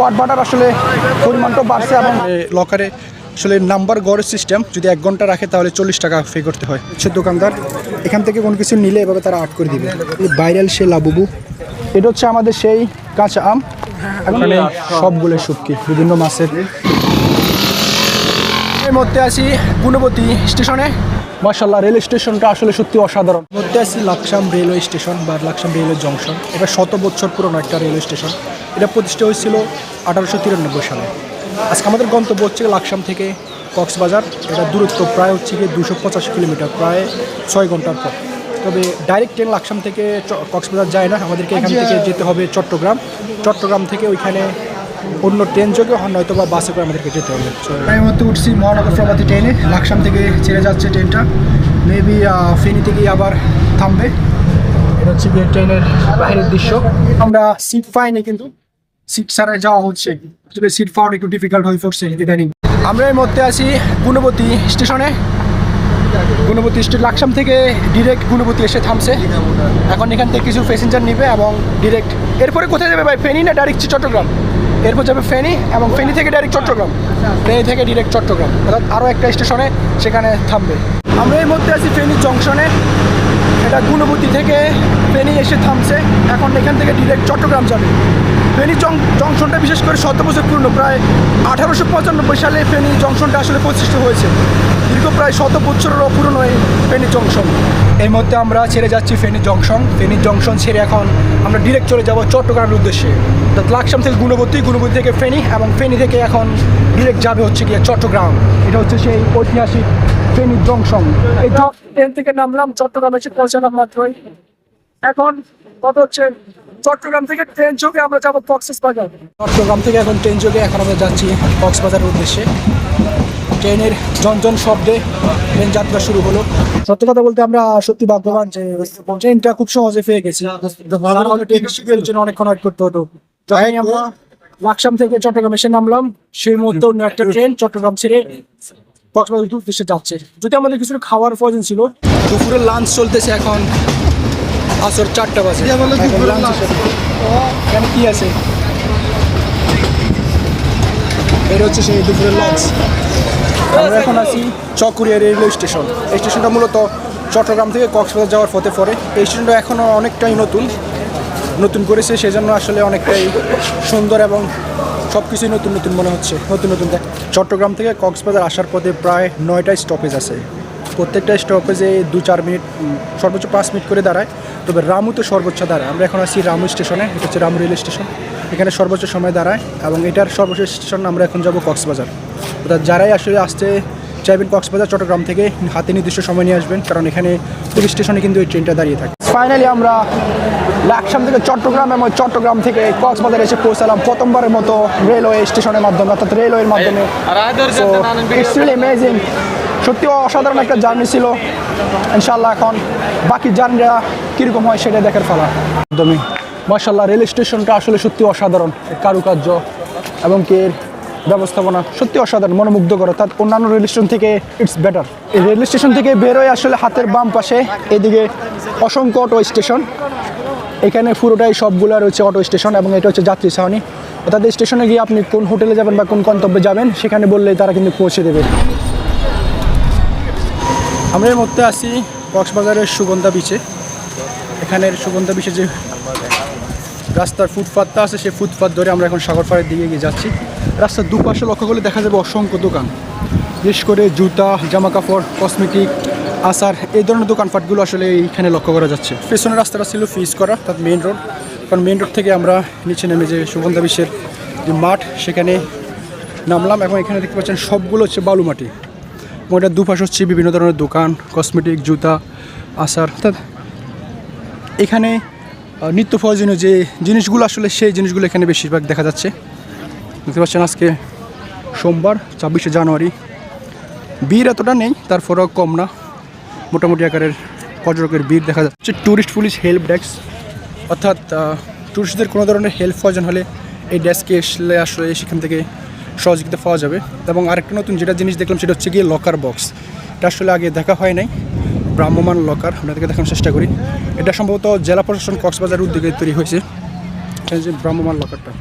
Watt butter আসলে পরিমাণটাও বাড়ছে এবং লকারে আসলে নাম্বার গড়ের সিস্টেম যদি এক ঘণ্টা রাখে তাহলে চল্লিশ টাকা পে করতে হয়। হচ্ছে দোকানদার এখান থেকে কোনো কিছু নিলে এভাবে তারা আট করে দিবে। ভাইরাল সে লাবুবু এটা হচ্ছে আমাদের সেই কাঁচা আম। এখানে সবগুলো শুটকি বিভিন্ন মাছের। এর মধ্যে আছি গুণবতী স্টেশনে। মার্শাল্লাহ রেল স্টেশনটা আসলে সত্যি অসাধারণ। মধ্যে আছি লাকসাম রেলওয়ে স্টেশন বা লাকসাম রেলওয়ে জংশন। এটা শত বছর পুরনো একটা রেলওয়ে স্টেশন। এটা প্রতিষ্ঠা হয়েছিল আঠারোশো তিরানব্বই সালে। আজকে আমাদের গন্তব্য হচ্ছে লাকসাম থেকে কক্সবাজার। এটা দূরত্ব প্রায় হচ্ছে গিয়ে দুশো পঁচাশি কিলোমিটার প্রায় ছয় ঘণ্টার পর তবে ডাইরেক্ট ট্রেন লাকসাম থেকে কক্সবাজার যায় না। আমাদেরকে এখান থেকে যেতে হবে চট্টগ্রাম। চট্টগ্রাম থেকে ওইখানে অন্য ট্রেন যোগে নয়তো বা বাসে করে আমাদেরকে যেতে হবে। আমি মধ্যে উঠছি মহানগর প্রভাতী ট্রেনে। লাকসাম থেকে ছেড়ে যাচ্ছে ট্রেনটা। মেবি ফেনি থেকে আবার থামবে। এটা হচ্ছে গিয়ে ট্রেনের বাইরের দৃশ্য। আমরা সিট পাইনি কিন্তু সিট ছাড়াই যাওয়া হচ্ছে। তবে সিট পাওয়া একটু ডিফিকাল্ট হয়ে পড়ছে ইদানিং আমরা এর মধ্যে আছি গুণবতী স্টেশনে। গুণবতী স্টেট লাকসাম থেকে ডিরেক্ট গুণবতী এসে থামছে। এখন এখান থেকে কিছু প্যাসেঞ্জার নিবে এবং ডিরেক্ট এরপরে কোথায় যাবে ভাই? ফেনি না ডাইরেক্ট চট্টগ্রাম? এরপর যাবে ফেনি এবং ফেনি থেকে ডাইরেক্ট চট্টগ্রাম। ফেনি থেকে ডিরেক্ট চট্টগ্রাম। অর্থাৎ আরও একটা স্টেশনে সেখানে থামবে। আমরা এর মধ্যে আছি ফেনি জংশনে। এটা গুণবতী থেকে ফেনি এসে থামছে। এখন এখান থেকে ডিরেক্ট চট্টগ্রাম যাবে। ফেনী জংশনটা বিশেষ করে শত বছর পুরনো। প্রায় আঠারোশো পঁচানব্বই সালে ফেনী জংশনটা আসলে প্রতিষ্ঠিত হয়েছে। দীর্ঘ প্রায় শত বছরেরও পুরনো এই ফেনী জংশন। এর মধ্যে আমরা ছেড়ে যাচ্ছি ফেনী জংশন। ফেনী জংশন ছেড়ে এখন আমরা ডিরেক্ট চলে যাব চট্টগ্রামের উদ্দেশ্যে। অর্থাৎ লাকসাম থেকে গুণবতী গুণবতী থেকে ফেনী এবং ফেনী থেকে এখন ডিরেক্ট যাবে হচ্ছে গিয়ে চট্টগ্রাম। এটা হচ্ছে সেই ঐতিহাসিক ফেনী জংশন। এই ট্রেন থেকে নামলাম চট্টগ্রামে এসে পৌঁছালাম মাত্রই। এখন কত হচ্ছে চট্টগ্রাম থেকে ট্রেন যোগে আমরা যাব কক্সেস বাজার চট্টগ্রাম থেকে এখন ট্রেন যোগে এখন আমরা যাচ্ছি কক্সবাজারের উদ্দেশ্যে। ট্রেনের জনজন শব্দে ট্রেন যাত্রা শুরু হলো। সত্যি কথা বলতে আমরা সত্যি ভাগ্যবান যে ট্রেনটা খুব সহজে পেয়ে গেছি। অনেকক্ষণ ওয়েট করতে হতো। যখনই আমরা লাকসাম থেকে চট্টগ্রাম এসে নামলাম সেই মুহূর্তে অন্য একটা ট্রেন চট্টগ্রাম ছেড়ে কক্সবাজার উদ্দেশ্যে যাচ্ছে। যদি আমাদের কিছু খাওয়ার প্রয়োজন ছিল দুপুরের লাঞ্চ চলতেছে এখন আসর চারটা বাজে। এখন কি আছে? এর হচ্ছে সেই দুপুরের লাঞ্চ আমরা এখন আছি চকুরিয়া রেলওয়ে স্টেশন। এই স্টেশনটা মূলত চট্টগ্রাম থেকে কক্সবাজার যাওয়ার পথে পড়ে। এই স্টেশনটা এখনও অনেকটাই নতুন নতুন করেছে, সেজন্য আসলে অনেকটাই সুন্দর এবং সব কিছুই নতুন নতুন মনে হচ্ছে, নতুন নতুন দেখ চট্টগ্রাম থেকে কক্সবাজার আসার পথে প্রায় নয়টা স্টপেজ আছে। প্রত্যেকটা স্টপেজে দু চার মিনিট সর্বোচ্চ পাঁচ মিনিট করে দাঁড়ায়। তবে রামু তো সর্বোচ্চ দাঁড়ায়। আমরা এখন আছি রামু স্টেশনে, এটা হচ্ছে রামু রেল স্টেশন। এখানে সর্বোচ্চ সময় দাঁড়ায় এবং এটার সর্বশেষ স্টেশন আমরা এখন যাব কক্সবাজার। অর্থাৎ যারাই আসলে আসতে চাইবেন কক্সবাজার, চট্টগ্রাম থেকে, হাতে নির্দিষ্ট সময় নিয়ে আসবেন, কারণ এখানে পুলিশ স্টেশনে কিন্তু এই ট্রেনটা দাঁড়িয়ে থাকে। ফাইনালি আমরা লাকসাম থেকে চট্টগ্রাম এবং চট্টগ্রাম থেকে কক্সবাজার এসে পৌঁছালাম প্রথমবারের মতো রেলওয়ে স্টেশনের মাধ্যমে, অর্থাৎ রেলওয়ের মাধ্যমে। অ্যামেজিং সত্যি অসাধারণ একটা জার্নি ছিল। ইনশাল্লাহ এখন বাকি জার্নিটা কীরকম হয় সেটা দেখার ফলা একদমই মার্শাল্লাহ রেল স্টেশনটা আসলে সত্যি অসাধারণ। কারুকার্য এবং কি ব্যবস্থাপনা সত্যি অসাধারণ, মনোমুগ্ধকর। অর্থাৎ অন্যান্য রেল স্টেশন থেকে ইটস বেটার এই রেল স্টেশন থেকে বেরোয় আসলে হাতের বাম পাশে, এদিকে অসংখ্য অটো স্টেশন এখানে পুরোটাই সবগুলো রয়েছে অটো স্টেশন এবং এটা হচ্ছে যাত্রী ছাউনি। অর্থাৎ স্টেশনে গিয়ে আপনি কোন হোটেলে যাবেন বা কোন গন্তব্যে যাবেন, সেখানে বললেই তারা কিন্তু পৌঁছে দেবে। আমরা এর মধ্যে আছি কক্সবাজারের সুগন্ধা বিচে এখানের সুগন্ধা বিচে যে রাস্তার ফুটপাথটা আছে সেই ফুটপাথ ধরে আমরা এখন সাগর পাড়ের দিকে গিয়ে যাচ্ছি। রাস্তার দুপাশে লক্ষ্য করলে দেখা যাবে অসংখ্য দোকান। বিশেষ করে জুতা জামা কাপড় কসমেটিক আসার এই ধরনের দোকানপাটগুলো আসলে এইখানে লক্ষ্য করা যাচ্ছে। পেছনের রাস্তাটা ছিল ফিস করা অর্থাৎ মেইন রোড কারণ মেন রোড থেকে আমরা নিচে নেমে যে সুগন্ধা বিশ্বের যে মাঠ, সেখানে নামলাম এবং এখানে দেখতে পাচ্ছেন সবগুলো হচ্ছে বালু মাটি এবং এটার দুপাশ হচ্ছে বিভিন্ন ধরনের দোকান, কসমেটিক, জুতা, আচার। অর্থাৎ এখানে নিত্য প্রয়োজনীয় যে জিনিসগুলো আসলে সেই জিনিসগুলো এখানে বেশিরভাগ দেখা যাচ্ছে। দেখতে পাচ্ছেন আজকে সোমবার, ছাব্বিশে জানুয়ারি। ভিড় এতটা নেই, তারপরেও কম না। মোটামুটি আকারের পর্যটকের ভিড় দেখা যাচ্ছে। ট্যুরিস্ট পুলিশ হেল্প ডেস্ক অর্থাৎ ট্যুরিস্টদের কোনো ধরনের হেল্প প্রয়োজন হলে এই ডেস্কে আসলে আসলে সেখান থেকে সহযোগিতা পাওয়া যাবে। এবং আরেকটা নতুন যেটা জিনিস দেখলাম সেটা হচ্ছে গিয়ে লকার বক্স এটা আসলে আগে দেখা হয় নাই ভ্রাম্যমান লকার আপনাদেরকে দেখানোর চেষ্টা করি। এটা সম্ভবত জেলা প্রশাসন কক্সবাজার উদ্যোগে তৈরি হয়েছে। যে ভ্রাম্যমান লকারটা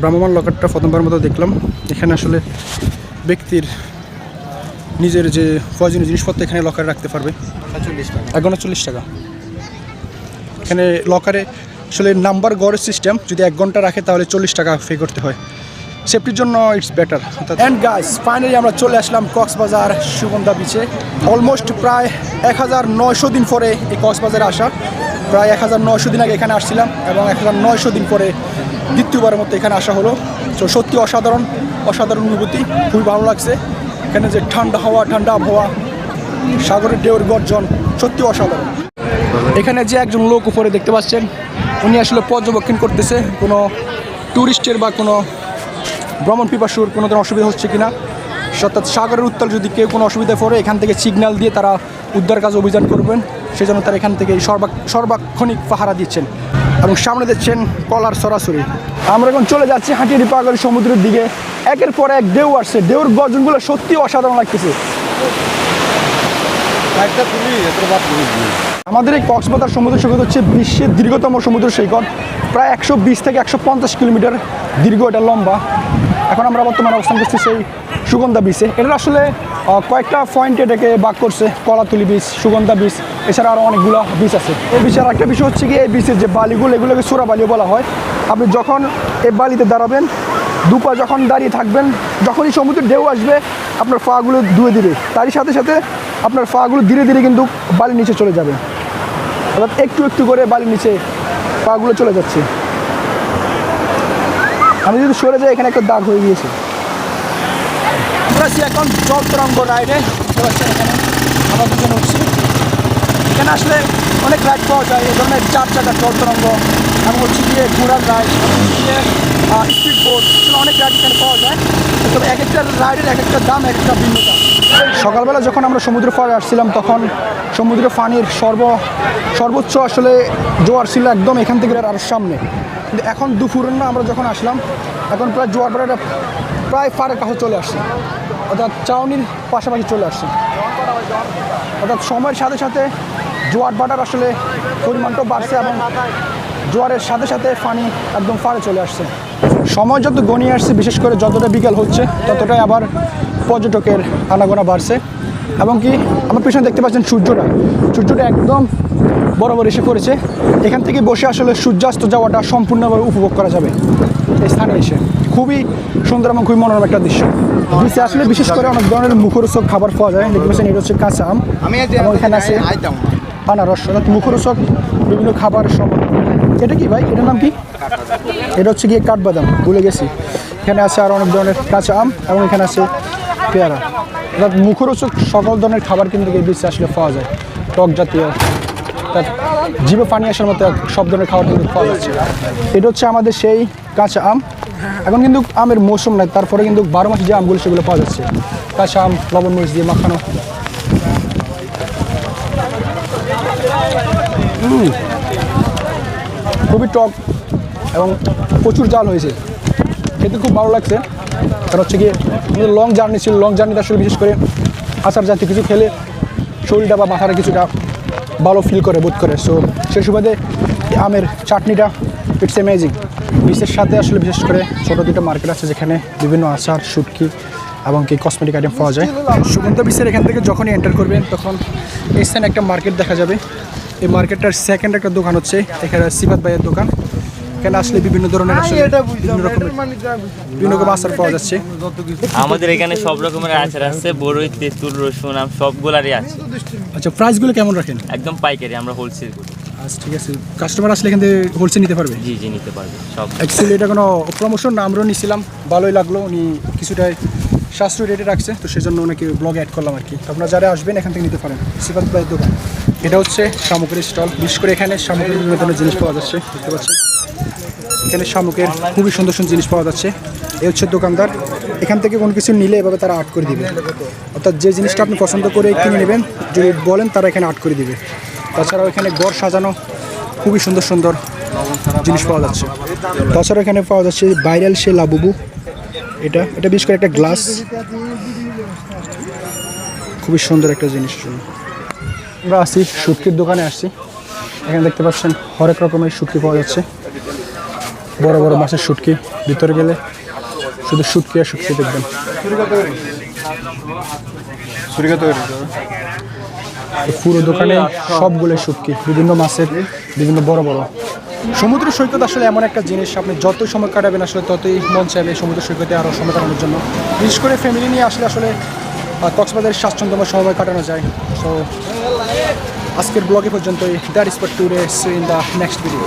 ভ্রাম্যমান লকারটা প্রথমবার মতো দেখলাম। এখানে আসলে ব্যক্তির নিজের যে প্রয়োজনীয় জিনিসপত্র এখানে লকারে রাখতে পারবে। এক ঘণ্টা চল্লিশ টাকা। এখানে লকারে আসলে নাম্বার গড়ের সিস্টেম যদি এক ঘণ্টা রাখে তাহলে চল্লিশ টাকা পে করতে হয়। সেফটির জন্য it's better and guys finally আমরা চলে আসলাম কক্সবাজার সুগন্ধা বিচে অলমোস্ট প্রায় এক হাজার নয়শো দিন পরে এই কক্সবাজারে আসা। প্রায় এক হাজার নয়শো দিন আগে এখানে আসছিলাম এবং এক হাজার নয়শো দিন পরে দ্বিতীয়বারের মতো এখানে আসা হলো। তো সত্যি অসাধারণ অসাধারণ অনুভূতি। খুবই ভালো লাগছে। এখানে যে ঠান্ডা হাওয়া, ঠান্ডা আবহাওয়া, সাগরের ঢেউর গর্জন, সত্যি অসাধারণ। এখানে যে একজন লোক উপরে দেখতে পাচ্ছেন, উনি আসলে পর্যবেক্ষণ করতেছে কোনো ট্যুরিস্টের বা কোনো ভ্রমণ পিপাসুর কোনো ধরনের অসুবিধা হচ্ছে কিনা। অর্থাৎ সাগরের উত্তাল যদি কেউ কোনো অসুবিধায় পড়ে, এখান থেকে সিগন্যাল দিয়ে তারা উদ্ধার কাজ অভিযান করবেন। সেজন্য তারা এখান থেকে সর্বা সর্বাক্ষণিক পাহারা দিচ্ছেন এবং সামনে দিচ্ছেন কলার সরাসরি। আমরা এখন চলে যাচ্ছি হাটিয়ারি পাগল সমুদ্রের দিকে। একের পর এক ঢেউ আসছে। ঢেউর গর্জনগুলো সত্যি অসাধারণ লাগতেছে। আমাদের এই কক্সবাজার সমুদ্র সৈকত হচ্ছে বিশ্বের দীর্ঘতম সমুদ্র সৈকত। প্রায় একশো বিশ থেকে একশো পঞ্চাশ কিলোমিটার দীর্ঘ এটা লম্বা। এখন আমরা বর্তমানে অবস্থান করছি সেই সুগন্ধা বিচে এটার আসলে কয়েকটা পয়েন্ট এটাকে বাক করছে, কলাতুলি বিচ সুগন্ধা বিচ এছাড়া আরও অনেকগুলো বিচ আছে। এই বিচের একটা বিষয় হচ্ছে কি, এই বিচের যে বালিগুলো, এগুলোকে সোরা বালিও বলা হয়। আপনি যখন এই বালিতে দাঁড়াবেন, দুপা যখন দাঁড়িয়ে থাকবেন, যখনই সমুদ্রের ঢেউ আসবে, আপনার ফাগুলো ধুয়ে দিবে। তারই সাথে সাথে আপনার ফাগুলো ধীরে ধীরে কিন্তু বালির নিচে চলে যাবে। অর্থাৎ একটু একটু করে বালির নিচে পাগুলো চলে যাচ্ছে। আমি যদি সরে যাই, এখানে একটা দাগ হয়ে গিয়েছে। আছি এখন জল তরঙ্গ রাইডে বুঝতে পারছেন এখানে আমরা দুজন উঠছি। এখানে আসলে অনেক রাইড পাওয়া যায়, এই ধরনের চার চাকার জল তরঙ্গ এবং হচ্ছে গিয়ে ঘোড়ার রাইড স্পিড বোট অনেক রাইড এখানে পাওয়া যায়। তবে এক একটা রাইডের এক একটা দাম, এক একটা ভিন্ন দাম। সকালবেলা যখন আমরা সমুদ্র পাড়ে আসছিলাম, তখন সমুদ্র পানির সর্ব, সর্বোচ্চ আসলে জোয়ার ছিল একদম এখান থেকে আরও সামনে। কিন্তু এখন দুপুরের না, আমরা যখন আসলাম, এখন প্রায় জোয়ার পাড়াটা প্রায় পাড়ের কাছে চলে আসছে। অর্থাৎ চাউনির পাশাপাশি চলে আসছে। অর্থাৎ সময়ের সাথে সাথে জোয়ার ভাটার আসলে পরিমাণটাও বাড়ছে এবং জোয়ারের সাথে সাথে পানি একদম ফাড়ে চলে আসছে। সময় যত গনিয়ে আসছে, বিশেষ করে যতটা বিকাল হচ্ছে, ততটাই আবার পর্যটকের আনাগোনা বাড়ছে। এবং কি, আমার পিছনে দেখতে পাচ্ছেন সূর্যটা। সূর্যটা একদম বরাবর এসে পড়েছে। এখান থেকে বসে আসলে সূর্যাস্ত যাওয়াটা সম্পূর্ণভাবে উপভোগ করা যাবে। এই স্থানে এসে। খুবই সুন্দর এবং খুবই মনোরম একটা দৃশ্য। বিচে আসলে বিশেষ করে অনেক ধরনের মুখরোচক খাবার পাওয়া যায়। দেখতে পাচ্ছেন এটা হচ্ছে কাঁচা আম। এবং এখানে আছে আনারস অর্থাৎ মুখরোচক বিভিন্ন খাবার সব এটা কি ভাই? এটার নাম কি? এটা হচ্ছে গিয়ে কাঠবাদাম ভুলে গেছি। এখানে আছে আর অনেক ধরনের কাঁচা আম এবং এখানে আছে পেয়ারা। অর্থাৎ মুখরোচক সকল ধরনের খাবার কিন্তু এই বিশ্বে আসলে পাওয়া যায়। টক জাতীয় তার জীবে পানি আসার মতো সব ধরনের খাবার কিন্তু পাওয়া যাচ্ছে। এটা হচ্ছে আমাদের সেই কাঁচা আম। এখন কিন্তু আমের মৌসুম নাই, তারপরে কিন্তু বারো মাসে যে আমগুলো সেগুলো পাওয়া যাচ্ছে। কাঁচা আম, লবণ মরিচ দিয়ে মাখানো। খুবই টক এবং প্রচুর জাল হয়েছে। খেতে খুব ভালো লাগছে। কারণ হচ্ছে গিয়ে লং জার্নি ছিল লং জার্নিতে আসলে বিশেষ করে আচার জাতীয় কিছু খেলে শরীরটা বা মাথাটা কিছুটা ভালো ফিল করে, বোধ করে। সো সেই সুবাদে আমের চাটনিটা ইটস অ্যামেজিং বিশের সাথে আসলে বিশেষ করে ছোটো দুটো মার্কেট আছে যেখানে বিভিন্ন আচার শুটকি এবং কি কসমেটিক আইটেম পাওয়া যায়। সুগন্ধা বিশ্বের এখান থেকে যখনই এন্টার করবেন তখন এই স্থানে একটা মার্কেট দেখা যাবে। এই মার্কেটটার সেকেন্ড একটা দোকান হচ্ছে এখানে সিফাত ভাইয়ের দোকান। এখানে আসলে বিভিন্ন ধরনের বিভিন্ন রকমের বিভিন্ন রকম আচার পাওয়া যাচ্ছে। আমাদের এখানে সব রকমের আচার আছে বড়ই তেঁতুল রসুন আম সবগুলারই আছে। আচ্ছা প্রাইসগুলো কেমন রাখেন? একদম পাইকারি আমরা হোলসেল করি। আচ্ছা ঠিক আছে। কাস্টমার আসলে এখান থেকে হোলসেল নিতে পারবে? জি জি নিতে পারবে সব। অ্যাকচুয়ালি এটা কোনো প্রমোশন না আমরাও নিছিলাম ভালোই লাগল। উনি কিছুটা সাশ্রয় রেটে রাখছে তো সেজন্য ওনাকে ব্লগে অ্যাড করলাম আর কি। আপনারা যারা আসবেন এখান থেকে নিতে পারেন। সিফাত ভাইয়ের দোকান। এটা হচ্ছে শামুকের স্টল বিশেষ করে এখানে শামুকের বিভিন্ন ধরনের জিনিস পাওয়া যাচ্ছে দেখতে পাচ্ছেন? এখানে শামুকের খুবই সুন্দর সুন্দর জিনিস পাওয়া যাচ্ছে। এ হচ্ছে দোকানদার। এখান থেকে কোনো কিছু নিলে এভাবে তারা আর্ট করে দিবে। অর্থাৎ যে জিনিসটা আপনি পছন্দ করে কিনে নেবেন যদি বলেন তারা এখানে আর্ট করে দিবে। তাছাড়াও এখানে গড় সাজানো খুবই সুন্দর সুন্দর জিনিস পাওয়া যাচ্ছে। তাছাড়া এখানে পাওয়া যাচ্ছে ভাইরাল সে লাবুবু এটা এটা বিশেষ করে একটা গ্লাস। খুবই সুন্দর একটা জিনিস। আমরা আসি শুটকির দোকানে, আসছি। এখানে দেখতে পাচ্ছেন হরেক রকমের শুটকি পাওয়া যাচ্ছে। বড় বড় মাছের শুটকি, ভিতরে গেলে শুধু শুটকি আর শুটকি দেখবেন। পুরো দোকানে সবগুলো শুটকি বিভিন্ন মাছের, বিভিন্ন বড় বড়। সমুদ্র সৈকত আসলে এমন একটা জিনিস, আপনি যত সময় কাটাবেন আসলে ততই মন চাইবে সমুদ্র সৈকতে আরও সময় কাটানোর জন্য। বিশেষ করে ফ্যামিলি নিয়ে আসলে আসলে কক্সবাজারের স্বাচ্ছন্দ্যময় সময় কাটানো যায়। সো আজকের ব্লগে পর্যন্তই। That is for today see in the next video